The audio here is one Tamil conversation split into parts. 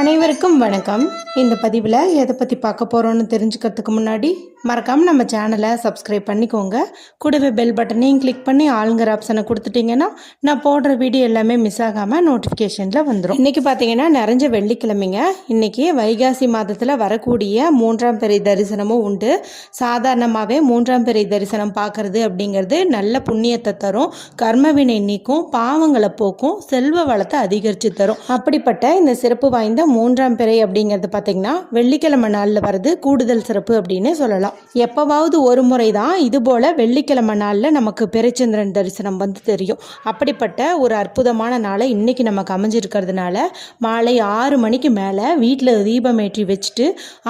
அனைவருக்கும் வணக்கம். இந்த பதிவில் எதை பற்றி பார்க்க போகிறோன்னு தெரிஞ்சுக்கிறதுக்கு முன்னாடி மறக்காமல் நம்ம சேனலை சப்ஸ்கிரைப் பண்ணிக்கோங்க. கூடவே பெல் பட்டனையும் கிளிக் பண்ணி ஆளுங்கிற ஆப்ஷனை கொடுத்துட்டிங்கன்னா நான் போடுற வீடியோ எல்லாமே மிஸ் ஆகாமல் நோட்டிஃபிகேஷனில் வந்துடும் இன்றைக்கி பார்த்தீங்கன்னா நிறைஞ்ச வெள்ளிக்கிழமைங்க. இன்றைக்கி வைகாசி மாதத்தில் வரக்கூடிய மூன்றாம் பெரிய தரிசனமும் உண்டு. சாதாரணமாகவே மூன்றாம் பெரிய தரிசனம் பார்க்குறது அப்படிங்கிறது நல்ல புண்ணியத்தை தரும். கர்மவினை நீக்கும் பாவங்களை போக்கும் செல்வ வளத்தை அதிகரித்து தரும். அப்படிப்பட்ட இந்த சிறப்பு வாய்ந்த மூன்றாம் பிறை அப்படிங்கிறது பார்த்தீங்கன்னா வெள்ளிக்கிழமை நாளில் வர்றது கூடுதல் சிறப்பு அப்படின்னு சொல்லலாம். எப்போவாவது ஒரு முறை தான் இது போல் வெள்ளிக்கிழமை நாளில் நமக்கு பிறைச்சந்திரன் தரிசனம் வந்து தெரியும். அப்படிப்பட்ட ஒரு அற்புதமான நாளை இன்றைக்கி நமக்கு அமைஞ்சிருக்கிறதுனால மாலை ஆறு மணிக்கு மேலே வீட்டில் தீபம் ஏற்றி வச்சுட்டு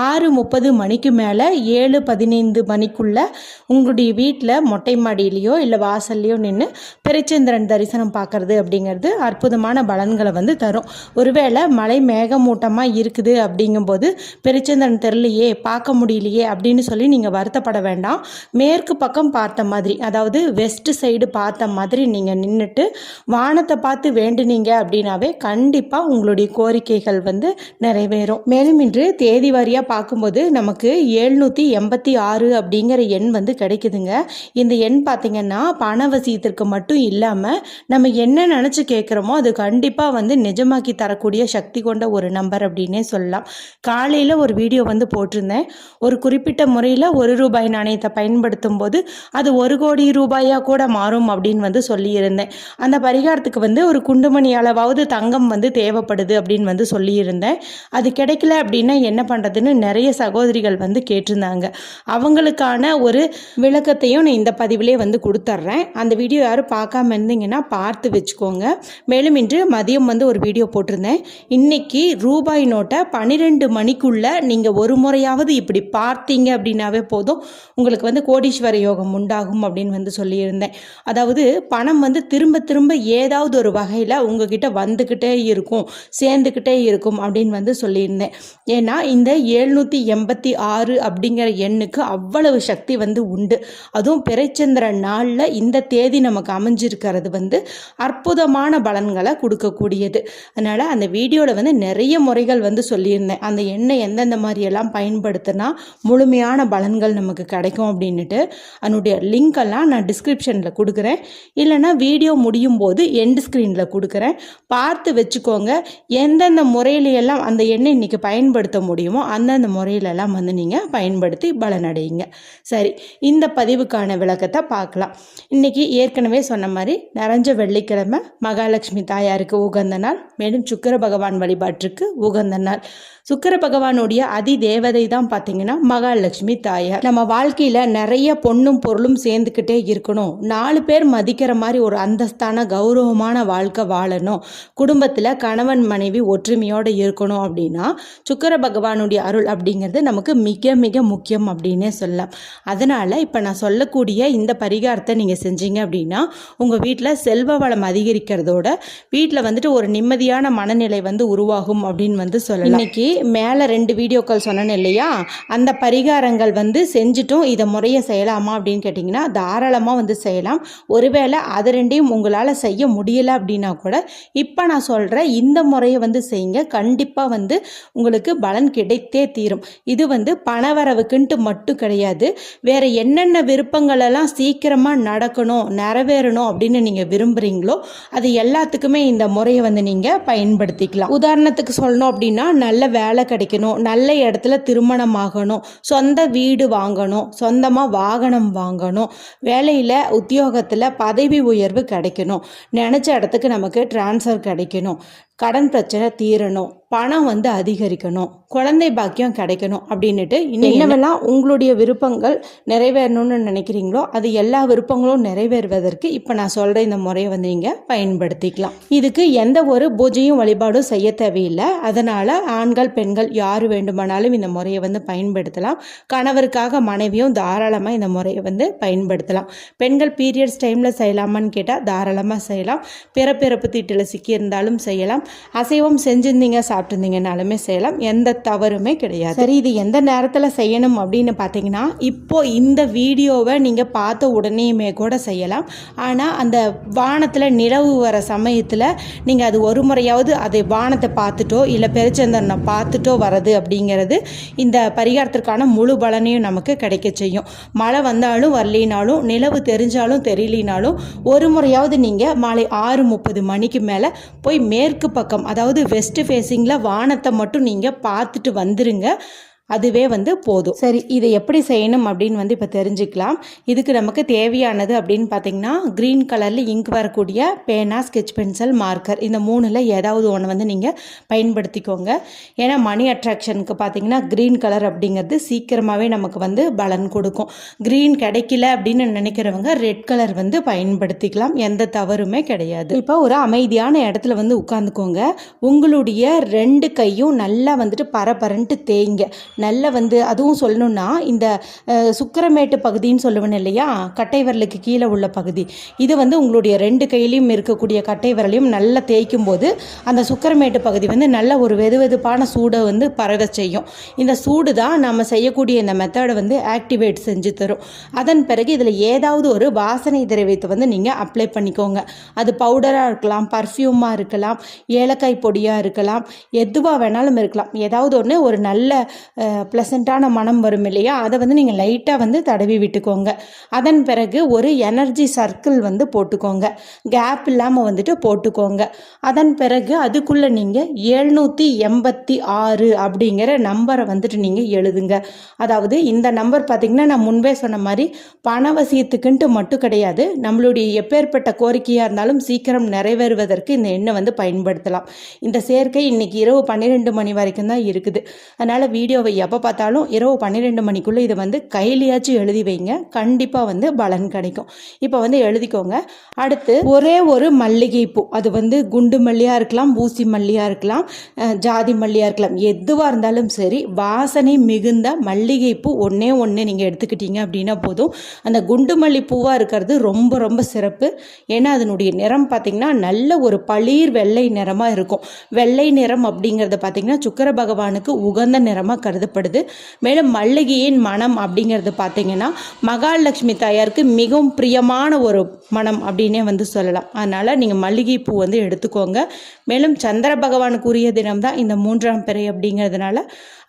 ஆறு முப்பது மணிக்கு மேலே ஏழு பதினைந்து மணிக்குள்ளே உங்களுடைய வீட்டில் மொட்டை மாடியிலையோ இல்லை வாசல்லையோ நின்று பிறைச்சந்திரன் தரிசனம் பார்க்கறது அப்படிங்கிறது அற்புதமான பலன்களை வந்து தரும். ஒருவேளை மலை மேகம் மூட்டமாக இருக்குது அப்படிங்கும்போது பெருச்சந்திரன் தெரியலையே பார்க்க முடியலையே அப்படின்னு சொல்லி நீங்கள் வருத்தப்பட வேண்டாம். மேற்கு பக்கம் பார்த்த மாதிரி அதாவது வெஸ்ட் சைடு பார்த்த மாதிரி நீங்கள் நின்றுட்டு வானத்தை பார்த்து வேண்டுனீங்க அப்படின்னாவே கண்டிப்பாக உங்களுடைய கோரிக்கைகள் வந்து நிறைவேறும். மேலும் இன்று தேதி வாரியாக பார்க்கும்போது நமக்கு எழுநூற்றி எண்பத்தி ஆறு அப்படிங்கிற எண் வந்து கிடைக்குதுங்க. இந்த எண் பார்த்திங்கன்னா பணவசியத்திற்கு மட்டும் இல்லாமல் நம்ம என்ன நினச்சி கேட்குறோமோ அது கண்டிப்பாக வந்து நிஜமாக்கி தரக்கூடிய சக்தி கொண்ட ஒரு நம்பர் அப்படின்னே சொல்லலாம். காலையில் ஒரு வீடியோ வந்து போட்டிருந்தேன். ஒரு குறிப்பிட்ட முறையில் ஒரு ரூபாய் நாணயத்தை பயன்படுத்தும் போது அது ஒரு கோடி ரூபாயாக கூட மாறும் அப்படின்னு வந்து சொல்லியிருந்தேன். அந்த பரிகாரத்துக்கு வந்து ஒரு குண்டுமணி அளவாவது தங்கம் வந்து தேவைப்படுது அப்படின்னு வந்து சொல்லியிருந்தேன். அது கிடைக்கல அப்படின்னா என்ன பண்ணுறதுன்னு நிறைய சகோதரிகள் வந்து கேட்டிருந்தாங்க. அவங்களுக்கான ஒரு விளக்கத்தையும் நான் இந்த பதிவிலே வந்து கொடுத்துட்றேன் அந்த வீடியோ யாரும் பார்க்காம இருந்தீங்கன்னா பார்த்து வச்சுக்கோங்க. மேலும் இன்று மதியம் வந்து ஒரு வீடியோ போட்டிருந்தேன். இன்னைக்கு ரூபாய் நோட்டை பன்னிரெண்டு மணிக்குள்ளே நீங்கள் ஒரு முறையாவது இப்படி பார்த்தீங்க அப்படின்னாவே போதும். உங்களுக்கு வந்து கோடீஸ்வர யோகம் உண்டாகும் அப்படின்னு வந்து சொல்லியிருந்தேன். அதாவது பணம் வந்து திரும்ப திரும்ப ஏதாவது ஒரு வகையில் உங்ககிட்ட வந்துக்கிட்டே இருக்கும் சேர்ந்துக்கிட்டே இருக்கும் அப்படின்னு வந்து சொல்லியிருந்தேன். ஏன்னா இந்த எழுநூற்றி எண்பத்தி ஆறு அப்படிங்கிற எண்ணுக்கு அவ்வளவு சக்தி வந்து உண்டு. அதுவும் பிறைச்சந்திர நாளில் இந்த தேதி நமக்கு அமைஞ்சிருக்கிறது வந்து அற்புதமான பலன்களை கொடுக்கக்கூடியது. அதனால் அந்த வீடியோவில் வந்து நிறைய முறைகள் வந்து சொல்லியிருந்தேன். அந்த எண்ணெய் எந்தெந்த மாதிரியெல்லாம் பயன்படுத்தினா முழுமையான பலன்கள் நமக்கு கிடைக்கும் அப்படின்னுட்டு. அதனுடைய லிங்க் எல்லாம் நான் டிஸ்கிரிப்ஷனில் கொடுக்குறேன். இல்லைன்னா வீடியோ முடியும் போது எண்ட் ஸ்க்ரீனில் கொடுக்குறேன். பார்த்து வச்சுக்கோங்க. எந்தெந்த முறையிலையெல்லாம் அந்த எண்ணெய் இன்றைக்கி பயன்படுத்த முடியுமோ அந்தந்த முறையிலெல்லாம் வந்து நீங்கள் பயன்படுத்தி பலனடையுங்க. சரி இந்த பதிவுக்கான விளக்கத்தை பார்க்கலாம். இன்றைக்கி ஏற்கனவே சொன்ன மாதிரி நிறைஞ்ச வெள்ளிக்கிழமை மகாலட்சுமி தாயாருக்கு உகந்த நாள். மேலும் சுக்கர பகவான் வழிபாட்டிற்கு உகந்த நாள் சுக்கர பகவானுடைய அதி தேவதை தான் பார்த்தீங்கன்னா மகாலட்சுமி தாயார். நம்ம வாழ்க்கையில் நிறைய பொண்ணும் பொருளும் சேர்ந்துக்கிட்டே இருக்கணும். நாலு பேர் மதிக்கிற மாதிரி ஒரு அந்தஸ்தான கௌரவமான வாழ்க்கை வாழணும். குடும்பத்தில் கணவன் மனைவி ஒற்றுமையோடு இருக்கணும் அப்படின்னா சுக்கர பகவானுடைய அருள் அப்படிங்கிறது நமக்கு மிக மிக முக்கியம் அப்படின்னே சொல்லலாம். அதனால் இப்போ நான் சொல்லக்கூடிய இந்த பரிகாரத்தை நீங்கள் செஞ்சீங்க அப்படின்னா உங்கள் வீட்டில் செல்வ வளம் அதிகரிக்கிறதோட வீட்டில் வந்துட்டு ஒரு நிம்மதியான மனநிலை வந்து உருவாகும் அப்படின்னு வந்து சொல்லலாம். இன்னைக்கு மேலே ரெண்டு வீடியோக்கள் சொன்னேன் இல்லையா? அந்த பரிகாரங்கள் வந்து செஞ்சுட்டும். இதை முறையை செய்யலாமா அப்படின்னு கேட்டிங்கன்னா தாராளமாக வந்து செய்யலாம். ஒருவேளை அது ரெண்டையும் உங்களால் செய்ய முடியலை அப்படின்னா கூட இப்போ நான் சொல்கிற இந்த முறையை வந்து செய்யுங்க. கண்டிப்பாக வந்து உங்களுக்கு பலன் கிடைத்தே தீரும். இது வந்து பணவரவுக்குன்ட்டு மட்டும் கிடையாது. வேறு என்னென்ன விருப்பங்களெல்லாம் சீக்கிரமாக நடக்கணும் நிறைவேறணும் அப்படின்னு நீங்கள் விரும்புகிறீங்களோ அது எல்லாத்துக்குமே இந்த முறையை வந்து நீங்கள் பயன்படுத்திக்கலாம். உதாரணத்துக்கு சொல்லணும் அப்படின்னா நல்ல வேலை கிடைக்கணும் நல்ல இடத்துல திருமணம் ஆகணும் சொந்த வீடு வாங்கணும் சொந்தமாக வாகனம் வாங்கணும் வேலையில் உத்தியோகத்தில் பதவி உயர்வு கிடைக்கணும். நினச்ச இடத்துக்கு நமக்கு டிரான்ஸ்ஃபர் கிடைக்கணும். கடன் பிரச்சனை தீரணும் பணம் வந்து அதிகரிக்கணும் குழந்தை பாக்கியம் கிடைக்கணும் அப்படின்னுட்டு என்னவெல்லாம் உங்களுடைய விருப்பங்கள் நிறைவேறணும்னு நினைக்கிறீங்களோ அது எல்லா விருப்பங்களும் நிறைவேறுவதற்கு இப்போ நான் சொல்கிற இந்த முறையை வந்து நீங்கள் பயன்படுத்திக்கலாம். இதுக்கு எந்த ஒரு பூஜையும் வழிபாடும் செய்ய தேவையில்லை. அதனால் ஆண்கள் பெண்கள் யார் வேண்டுமானாலும் இந்த முறையை வந்து பயன்படுத்தலாம். கணவருக்காக மனைவியும் தாராளமாக இந்த முறையை வந்து பயன்படுத்தலாம். பெண்கள் பீரியட்ஸ் டைமில் செய்யலாமான்னு கேட்டால் தாராளமாக செய்யலாம். பிறப்பிறப்பு தீட்டில் சிக்கியிருந்தாலும் செய்யலாம். அசைவம் செஞ்சுருந்தீங்க சாப்பிட்ருந்தீங்கனாலுமே செய்யலாம் எந்த தவறுமே கிடையாது. சரி இது எந்த நேரத்தில் செய்யணும் அப்படின்னு பார்த்தீங்கன்னா இப்போ இந்த வீடியோவை நீங்கள் பார்த்த உடனேயுமே கூட செய்யலாம். ஆனால் அந்த வானத்தில் நிலவு வர சமயத்தில் நீங்கள் அது ஒரு முறையாவது அதை வானத்தை பார்த்துட்டோ இல்லை பெருச்சந்திரனை பார்த்துட்டோ வரது அப்படிங்கிறது இந்த பரிகாரத்திற்கான முழு பலனையும் நமக்கு கிடைக்க செய்யும். மழை வந்தாலும் வரலினாலும் நிலவு தெரிஞ்சாலும் தெரியலினாலும் ஒரு முறையாவது நீங்கள் மாலை ஆறு முப்பது மணிக்கு மேலே போய் மேற்கு பக்கம் அதாவது வெஸ்ட் ஃபேஸிங்கில் வானத்தை மட்டும் நீங்கள் பார்த்துட்டு வந்துருங்க. அதுவே வந்து போதும். சரி இதை எப்படி செய்யணும் அப்படின்னு வந்து இப்போ தெரிஞ்சுக்கலாம். இதுக்கு நமக்கு தேவையானது அப்படின்னு பார்த்தீங்கன்னா க்ரீன் கலரில் இங்க் வரக்கூடிய பேனா ஸ்கெச் பென்சில் மார்க்கர் இந்த மூணில் ஏதாவது ஒன்று வந்து நீங்கள் பயன்படுத்திக்கோங்க. ஏன்னா மணி அட்ராக்ஷனுக்கு பார்த்தீங்கன்னா க்ரீன் கலர் அப்படிங்கிறது சீக்கிரமாகவே நமக்கு வந்து பலன் கொடுக்கும். க்ரீன் கிடைக்கல அப்படின்னு நினைக்கிறவங்க ரெட் கலர் வந்து பயன்படுத்திக்கலாம். எந்த தவறுமே கிடையாது. இப்போ ஒரு அமைதியான இடத்துல வந்து உட்காந்துக்கோங்க உங்களுடைய ரெண்டு கையும் நல்லா வந்துட்டு பரபரன்ட்டு தேய்ங்க. நல்ல வந்து அதுவும் சொல்லணும்னா இந்த சுக்கரமேட்டு பகுதின்னு சொல்லுவேன் இல்லையா? கட்டை விரலுக்கு கீழே உள்ள பகுதி. இது வந்து உங்களுடைய ரெண்டு கையிலையும் இருக்கக்கூடிய கட்டை விரலையும் நல்லா தேய்க்கும் போது அந்த சுக்கிரமேட்டு பகுதி வந்து நல்ல ஒரு வெது வெதுப்பான சூடை வந்து பரவ செய்யும். இந்த சூடு தான் நம்ம செய்யக்கூடிய இந்த மெத்தடை வந்து ஆக்டிவேட் செஞ்சு தரும். அதன் பிறகு இதில் ஏதாவது ஒரு வாசனை திரவியத்தை வந்து நீங்கள் அப்ளை பண்ணிக்கோங்க. அது பவுடராக இருக்கலாம் பர்ஃப்யூமாக இருக்கலாம் ஏலக்காய் பொடியாக இருக்கலாம் எதுவாக வேணாலும் இருக்கலாம். ஏதாவது ஒன்று ஒரு நல்ல ப்ளசண்ட்டான மனம் வரும் இல்லையா? அதை வந்து நீங்கள் லைட்டாக வந்து தடவி விட்டுக்கோங்க. அதன் பிறகு ஒரு எனர்ஜி சர்க்கிள் வந்து போட்டுக்கோங்க. கேப் இல்லாமல் வந்துட்டு போட்டுக்கோங்க. அதன் பிறகு அதுக்குள்ளே நீங்கள் எழுநூற்றி எண்பத்தி ஆறு அப்படிங்கிற நம்பரை வந்துட்டு நீங்கள் எழுதுங்க. அதாவது இந்த நம்பர் பார்த்திங்கன்னா நான் முன்பே சொன்ன மாதிரி பணவசியத்துக்குன்ட்டு மட்டும் கிடையாது. நம்மளுடைய எப்பேற்பட்ட கோரிக்கையாக இருந்தாலும் சீக்கிரம் நிறைவேறுவதற்கு இந்த எண்ணை வந்து பயன்படுத்தலாம். இந்த சேர்க்கை இன்னைக்கு இரவு பன்னிரெண்டு மணி வரைக்கும் தான் இருக்குது. அதனால் வீடியோவை எப்போ பார்த்தாலும் இரவு பன்னிரெண்டு மணிக்குள்ளே இதை வந்து கையிலையாச்சும் எழுதி வைங்க. கண்டிப்பாக வந்து பலன் கிடைக்கும். இப்போ வந்து எழுதிக்கோங்க. அடுத்து ஒரே ஒரு மல்லிகை பூ அது வந்து குண்டு மல்லியாக இருக்கலாம் ஊசி மல்லியாக இருக்கலாம் ஜாதி மல்லியாக இருக்கலாம். எதுவாக இருந்தாலும் சரி வாசனை மிகுந்த மல்லிகை பூ ஒன்றே ஒன்று நீங்கள் எடுத்துக்கிட்டீங்க அப்படின்னா போதும். அந்த குண்டு மல்லி பூவாக இருக்கிறது ரொம்ப ரொம்ப சிறப்பு. ஏன்னா அதனுடைய நிறம் பார்த்திங்கன்னா நல்ல ஒரு பளிர் வெள்ளை நிறமாக இருக்கும். வெள்ளை நிறம் அப்படிங்கிறத பார்த்திங்கன்னா சுக்கர பகவானுக்கு உகந்த நிறமாக கருது கருதப்படுது. மேலும் மல்லிகையின் மனம் அப்படிங்கிறது பார்த்தீங்கன்னா மகாலட்சுமி தாயாருக்கு மிகவும் பிரியமான ஒரு மனம் அப்படின்னே வந்து சொல்லலாம். அதனால் நீங்கள் மல்லிகை பூ வந்து எடுத்துக்கோங்க. மேலும் சந்திர பகவானுக்குரிய தினம் தான் இந்த மூன்றாம் பிறை அப்படிங்கிறதுனால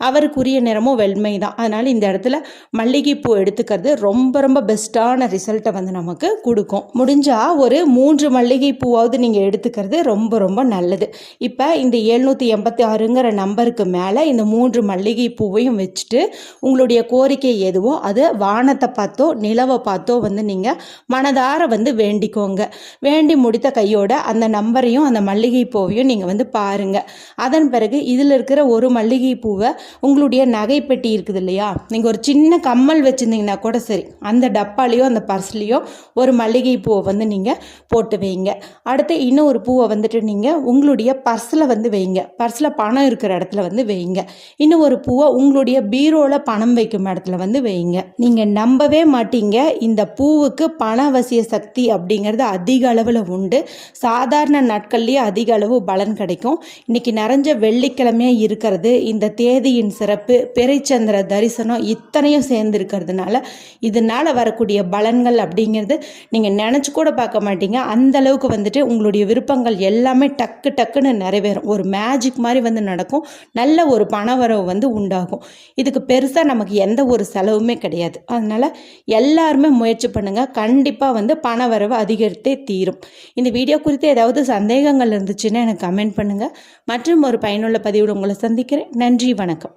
அவருக்குரிய நிறமும் வெண்மை தான் அதனால் இந்த இடத்துல மல்லிகைப்பூ எடுத்துக்கிறது ரொம்ப ரொம்ப பெஸ்ட்டான ரிசல்ட்டை வந்து நமக்கு கொடுக்கும். முடிஞ்சால் ஒரு மூன்று மல்லிகைப்பூவாவது நீங்கள் எடுத்துக்கிறது ரொம்ப ரொம்ப நல்லது. இப்போ இந்த எழுநூற்றி எண்பத்தி ஆறுங்கிற நம்பருக்கு மேலே இந்த மூன்று மல்லிகை பூவையும் வச்சுட்டு உங்களுடைய கோரிக்கை எதுவோ அது வானத்தை பார்த்தோ நிலவை பார்த்தோ வந்து நீங்கள் மனதார வந்து வேண்டிக்கோங்க. வேண்டி முடித்த கையோட அந்த நம்பரையும் அந்த மல்லிகை பூவையும் நீங்கள் வந்து பாருங்கள் அதன் பிறகு இதில் இருக்கிற ஒரு மல்லிகை பூவை உங்களுடைய நகைப்பெட்டி இருக்குது இல்லையா? நீங்கள் ஒரு சின்ன கம்மல் வச்சுருந்தீங்கன்னா கூட சரி அந்த டப்பாலேயோ அந்த பர்ஸ்லேயோ ஒரு மல்லிகை பூவை வந்து நீங்கள் போட்டு வைங்க. அடுத்து இன்னும் ஒரு பூவை வந்துட்டு நீங்கள் உங்களுடைய பர்ஸில் வந்து வைங்க. பர்ஸில் பணம் இருக்கிற இடத்துல வந்து வைங்க. இன்னும் ஒரு பூவை உங்களுடைய பீரோவில் பணம் வைக்கும் இடத்துல வந்து வைங்க நீங்கள் நம்பவே மாட்டீங்க. இந்த பூவுக்கு பண அவசிய சக்தி அப்படிங்கிறது அதிக அளவில் உண்டு. சாதாரண நாட்கள்லேயே அதிக அளவு பலன் கிடைக்கும். இன்றைக்கி நிறைஞ்ச வெள்ளிக்கிழமையாக இருக்கிறது இந்த தேதியின் சிறப்பு பிறைச்சந்திர தரிசனம் இத்தனையும் சேர்ந்துருக்கிறதுனால இதனால் வரக்கூடிய பலன்கள் அப்படிங்கிறது நீங்கள் நினச்சி கூட பார்க்க மாட்டீங்க. அந்த அளவுக்கு வந்துட்டு உங்களுடைய விருப்பங்கள் எல்லாமே டக்கு டக்குன்னு நிறைவேறும். ஒரு மேஜிக் மாதிரி வந்து நடக்கும். நல்ல ஒரு பணவரவு வந்து உண்டாகும். இதுக்கு பெருசாக நமக்கு எந்த ஒரு செலவுமே கிடையாது. அதனால் எல்லாருமே முயற்சி பண்ணுங்கள் கண்டிப்பாக வந்து பண வரவு அதிகரித்தே தீரும். இந்த வீடியோ குறித்து ஏதாவது சந்தேகங்கள் இருந்துச்சுன்னா எனக்கு கமெண்ட் பண்ணுங்கள் மற்றும் ஒரு பயனுள்ள பதிவில் உங்களை சந்திக்கிறேன். நன்றி வணக்கம்.